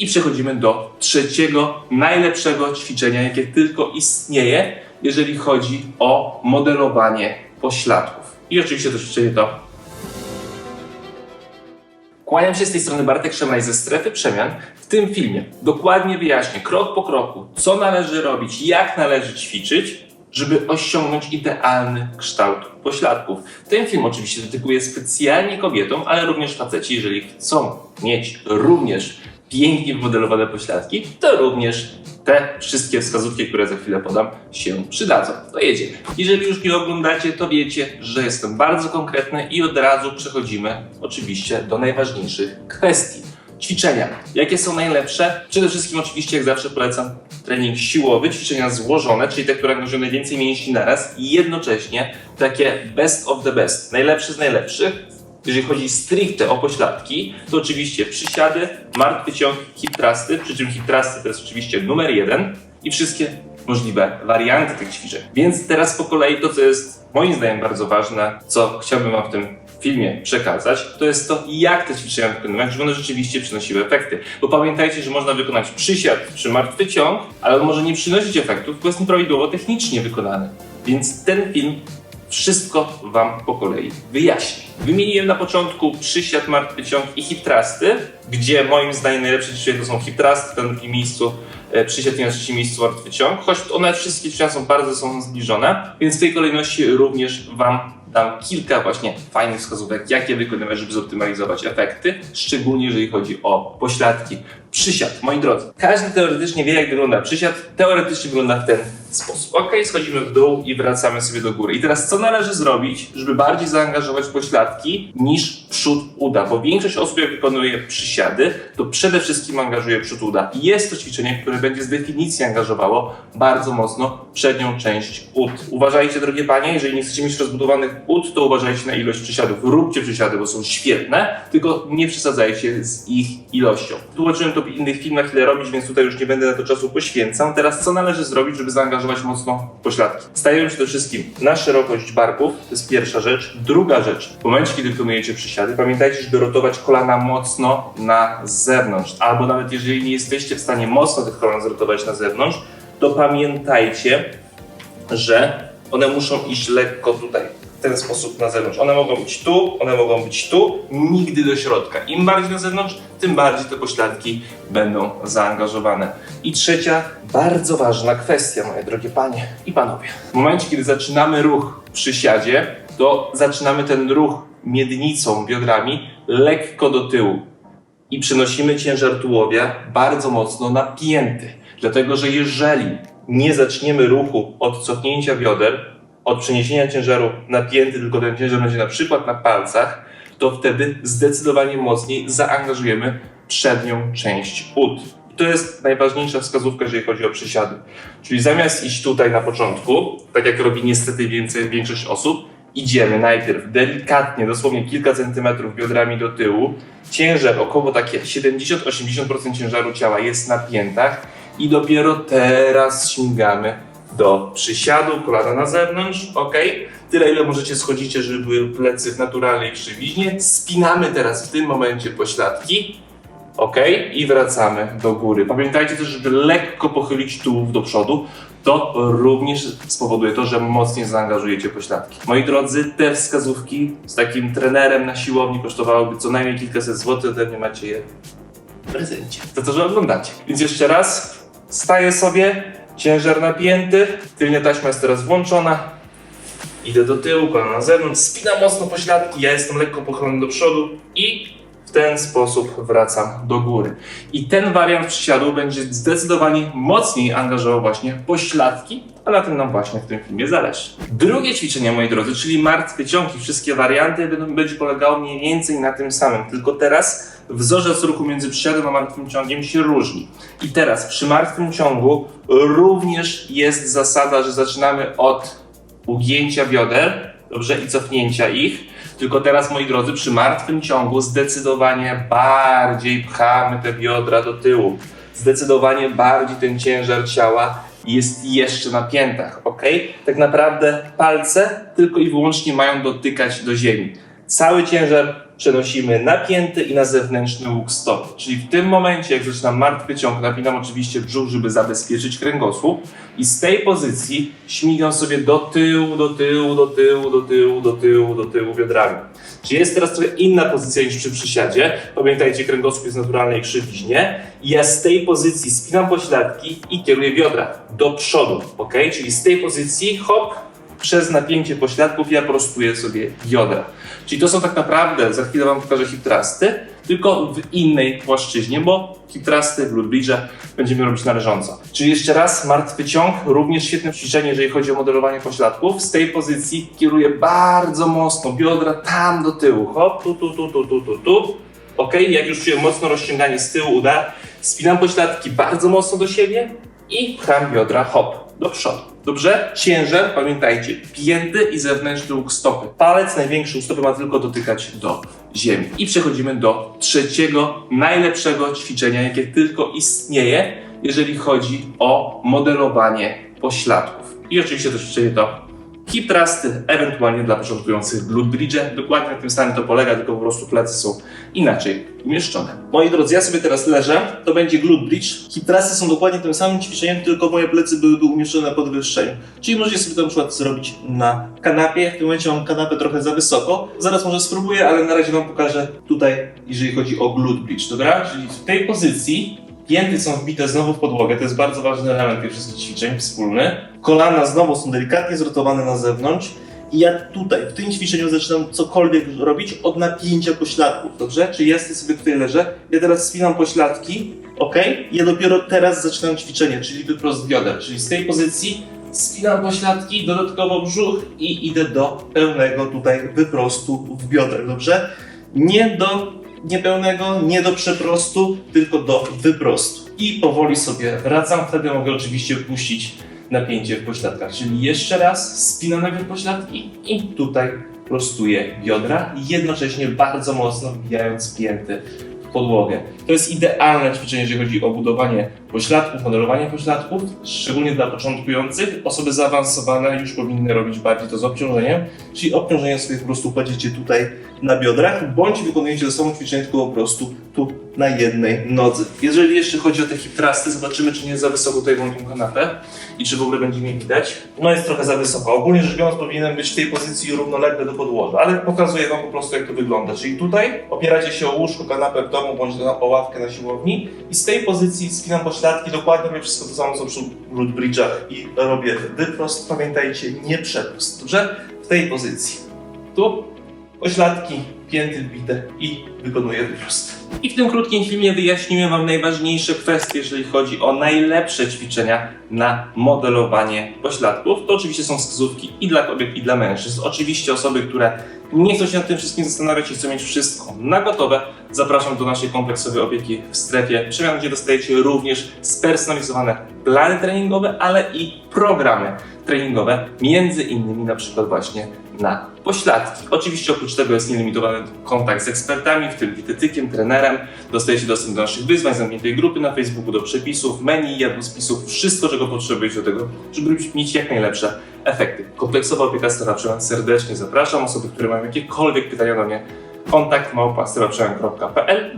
I przechodzimy do trzeciego, najlepszego ćwiczenia, jakie tylko istnieje, jeżeli chodzi o modelowanie pośladków. I oczywiście to ćwiczenie to Kłaniam się z tej strony Bartek Szemraj ze Strefy Przemian. W tym filmie dokładnie wyjaśnię krok po kroku, co należy robić, jak należy ćwiczyć, żeby osiągnąć idealny kształt pośladków. Ten film oczywiście dedykuję specjalnie kobietom, ale również faceci, jeżeli chcą mieć również pięknie wymodelowane pośladki, to również te wszystkie wskazówki, które za chwilę podam, się przydadzą. To jedziemy. Jeżeli już nie oglądacie, to wiecie, że jestem bardzo konkretny i od razu przechodzimy oczywiście do najważniejszych kwestii. Ćwiczenia. Jakie są najlepsze? Przede wszystkim oczywiście, jak zawsze polecam trening siłowy, ćwiczenia złożone, czyli te, które angażują najwięcej mięśni naraz i jednocześnie takie best of the best, najlepsze z najlepszych. Jeżeli chodzi stricte o pośladki, to oczywiście przysiady, martwy ciąg, hip thrusty, przy czym hip thrusty to jest oczywiście numer jeden i wszystkie możliwe warianty tych ćwiczeń. Więc teraz po kolei to, co jest moim zdaniem bardzo ważne, co chciałbym Wam w tym filmie przekazać, to jest to, jak te ćwiczenia wykonywać, żeby one rzeczywiście przynosiły efekty. Bo pamiętajcie, że można wykonać przysiad czy martwy ciąg, ale on może nie przynosić efektów, bo jest nieprawidłowo technicznie wykonany. Więc ten film wszystko Wam po kolei wyjaśni. Wymieniłem na początku przysiad, martwy ciąg i hip gdzie moim zdaniem najlepsze ćwiczenia to są hip thrusty, na drugim miejscu e, przysiad na trzecim miejscu martwy ciąg, choć one wszystkie ćwiczenia są bardzo sobą zbliżone, więc w tej kolejności również Wam dam kilka właśnie fajnych wskazówek, jak je wykonywać, żeby zoptymalizować efekty, szczególnie jeżeli chodzi o pośladki. Przysiad, moi drodzy. Każdy teoretycznie wie, jak wygląda przysiad. Teoretycznie wygląda w ten sposób. Ok, schodzimy w dół i wracamy sobie do góry. I teraz co należy zrobić, żeby bardziej zaangażować pośladki niż przód uda? Bo większość osób, jak wykonuje przysiady, to przede wszystkim angażuje przód uda. I jest to ćwiczenie, które będzie z definicji angażowało bardzo mocno przednią część ud. Uważajcie, drogie panie, jeżeli nie chcecie mieć rozbudowanych ud, to uważajcie na ilość przysiadów. Róbcie przysiady, bo są świetne, tylko nie przesadzajcie z ich ilością. Tłumaczyłem to w innych filmach, ile robić, więc tutaj już nie będę na to czasu poświęcał. Teraz co należy zrobić, żeby zaangażować mocno pośladki? Stajemy przede wszystkim na szerokość barków, to jest pierwsza rzecz. Druga rzecz, w momencie, kiedy wykonujecie przysiady, pamiętajcie, żeby rotować kolana mocno na zewnątrz, albo nawet jeżeli nie jesteście w stanie mocno tych kolan zrotować na zewnątrz, to pamiętajcie, że one muszą iść lekko tutaj, w ten sposób na zewnątrz. One mogą być tu, one mogą być tu, nigdy do środka. Im bardziej na zewnątrz, tym bardziej te pośladki będą zaangażowane. I trzecia, bardzo ważna kwestia, moje drogie panie i panowie. W momencie, kiedy zaczynamy ruch w przysiadzie, to zaczynamy ten ruch miednicą, biodrami lekko do tyłu i przenosimy ciężar tułowia bardzo mocno napięty. Dlatego, że jeżeli nie zaczniemy ruchu od cofnięcia bioder, od przeniesienia ciężaru napięty, tylko ten ciężar będzie na przykład na palcach, to wtedy zdecydowanie mocniej zaangażujemy przednią część ud. I to jest najważniejsza wskazówka, jeżeli chodzi o przysiady. Czyli zamiast iść tutaj na początku, tak jak robi niestety więcej, większość osób, idziemy najpierw delikatnie, dosłownie kilka centymetrów biodrami do tyłu. Ciężar, około takie 70-80% ciężaru ciała jest na piętach i dopiero teraz śmigamy do przysiadu, kolana na zewnątrz, ok? Tyle, ile możecie schodzicie, żeby były plecy w naturalnej krzywiźnie. Spinamy teraz w tym momencie pośladki, ok? I wracamy do góry. Pamiętajcie też, żeby lekko pochylić tułów do przodu. To również spowoduje to, że mocniej zaangażujecie pośladki. Moi drodzy, te wskazówki z takim trenerem na siłowni kosztowałyby co najmniej kilkaset złotych, ode mnie macie je w prezencie. Za to, że oglądacie. Więc jeszcze raz, staję sobie, ciężar napięty, tylnia taśma jest teraz włączona, idę do tyłu, kolana na zewnątrz, spinam mocno pośladki, ja jestem lekko pochylony do przodu i w ten sposób wracam do góry. I ten wariant przysiadu będzie zdecydowanie mocniej angażował właśnie pośladki, a na tym nam właśnie w tym filmie zależy. Drugie ćwiczenie, moi drodzy, czyli martwy ciąg i wszystkie warianty będą, będzie polegało mniej więcej na tym samym, tylko teraz wzorzec ruchu między przysiadem a martwym ciągiem się różni. I teraz przy martwym ciągu również jest zasada, że zaczynamy od ugięcia bioder, dobrze, i cofnięcia ich. Tylko teraz, moi drodzy, przy martwym ciągu zdecydowanie bardziej pchamy te biodra do tyłu. Zdecydowanie bardziej ten ciężar ciała jest jeszcze na piętach, ok? Tak naprawdę palce tylko i wyłącznie mają dotykać do ziemi. Cały ciężar przenosimy napięty i na zewnętrzny łuk stopy. Czyli w tym momencie, jak zaczynam martwy ciąg, napinam oczywiście brzuch, żeby zabezpieczyć kręgosłup i z tej pozycji śmigam sobie do tyłu, do tyłu, do tyłu, do tyłu, do tyłu, do tyłu biodrami. Czyli jest teraz trochę inna pozycja niż przy przysiadzie. Pamiętajcie, kręgosłup jest w naturalnej krzywiźnie. I ja z tej pozycji spinam pośladki i kieruję biodra do przodu, ok? Czyli z tej pozycji, hop, przez napięcie pośladków ja prostuję sobie biodra. Czyli to są tak naprawdę, za chwilę Wam pokażę hip tylko w innej płaszczyźnie, bo hip thrusty, glute bridge będziemy robić należąco. Czyli jeszcze raz, martwy ciąg, również świetne ćwiczenie, jeżeli chodzi o modelowanie pośladków. Z tej pozycji kieruję bardzo mocno biodra tam do tyłu, hop, tu, tu, tu, tu, tu, tu, tu. Ok, jak już czuję mocno rozciąganie z tyłu uda, spinam pośladki bardzo mocno do siebie i pcham biodra hop do przodu. Dobrze? Ciężar, pamiętajcie, pięty i zewnętrzny łuk stopy. Palec największy u stopy ma tylko dotykać do ziemi. I przechodzimy do trzeciego, najlepszego ćwiczenia, jakie tylko istnieje, jeżeli chodzi o modelowanie pośladków. I oczywiście to ćwiczenie to hip thrusty, ewentualnie dla początkujących glute bridge. Dokładnie na tym samym to polega, tylko po prostu plecy są inaczej umieszczone. Moi drodzy, ja sobie teraz leżę, to będzie glute bridge. Hip thrusty są dokładnie tym samym ćwiczeniem, tylko moje plecy byłyby umieszczone na podwyższeniu. Czyli możecie sobie to na przykład zrobić na kanapie. W tym momencie mam kanapę trochę za wysoko. Zaraz może spróbuję, ale na razie wam pokażę tutaj, jeżeli chodzi o glute bridge, dobra? Czyli w tej pozycji Pięty są wbite znowu w podłogę, to jest bardzo ważny element tych wszystkich ćwiczeń, wspólny. Kolana znowu są delikatnie zrotowane na zewnątrz. I ja tutaj, w tym ćwiczeniu zaczynam cokolwiek robić od napięcia pośladków, dobrze? Czyli ja sobie tutaj leżę, ja teraz spinam pośladki, ok? Ja dopiero teraz zaczynam ćwiczenie, czyli wyprost bioder, czyli z tej pozycji spinam pośladki, dodatkowo brzuch i idę do pełnego tutaj wyprostu w bioder, dobrze? Nie do niepełnego, nie do przeprostu, tylko do wyprostu. I powoli sobie wracam, wtedy mogę oczywiście puścić napięcie w pośladkach. Czyli jeszcze raz spinam najpierw pośladki i tutaj prostuję biodra, jednocześnie bardzo mocno wbijając pięty w podłogę. To jest idealne ćwiczenie, jeżeli chodzi o budowanie pośladków, modelowanie pośladków, szczególnie dla początkujących. Osoby zaawansowane już powinny robić bardziej to z obciążeniem, czyli obciążenie sobie po prostu kładziecie tutaj na biodrach, bądź wykonujecie to samo ćwiczenie, tylko po prostu tu na jednej nodze. Jeżeli jeszcze chodzi o te hip zobaczymy, czy nie jest za wysoko tutaj tą kanapę i czy w ogóle będzie mnie widać. No jest trochę za wysoko. Ogólnie rzecz biorąc powinienem być w tej pozycji równolegle do podłoża, ale pokazuję wam po prostu jak to wygląda. Czyli tutaj opieracie się o łóżko, kanapę w domu, bądź na, o ławkę na siłowni i z tej pozycji spinam pośladki, dokładnie robię wszystko to samo co przy root bridge'ach i robię wyprost, pamiętajcie, nie przeprost, dobrze? W tej pozycji. Tu pośladki, pięty wbite i wykonuję wyprost. I w tym krótkim filmie wyjaśniłem Wam najważniejsze kwestie, jeżeli chodzi o najlepsze ćwiczenia na modelowanie pośladków. To oczywiście są wskazówki i dla kobiet, i dla mężczyzn. Oczywiście osoby, które nie chcą się nad tym wszystkim zastanawiać i chcą mieć wszystko na gotowe, zapraszam do naszej kompleksowej opieki w strefie przemian, gdzie dostajecie również spersonalizowane plany treningowe, ale i programy treningowe, między innymi na przykład właśnie na pośladki. Oczywiście oprócz tego jest nielimitowany kontakt z ekspertami, w tym dietetykiem, trenerem. Dostajecie dostęp do naszych wyzwań, zamkniętej grupy na Facebooku, do przepisów, menu, jadłospisów, wszystko czego potrzebujecie do tego, żeby mieć jak najlepsze efekty. Kompleksowa opieka Stara serdecznie zapraszam. Osoby, które mają jakiekolwiek pytania do mnie, kontakt małpa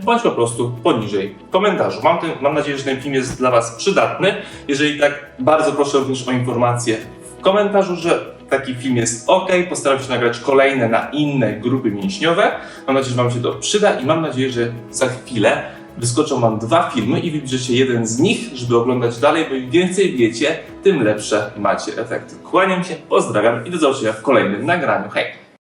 bądź po prostu poniżej w komentarzu. Mam, ten, mam nadzieję, że ten film jest dla Was przydatny. Jeżeli tak, bardzo proszę również o informację w komentarzu, że taki film jest ok. Postaram się nagrać kolejne na inne grupy mięśniowe. Mam nadzieję, że Wam się to przyda i mam nadzieję, że za chwilę wyskoczą Wam dwa filmy i wybierzecie jeden z nich, żeby oglądać dalej, bo im więcej wiecie, tym lepsze macie efekty. Kłaniam się, pozdrawiam i do zobaczenia w kolejnym nagraniu. Hej!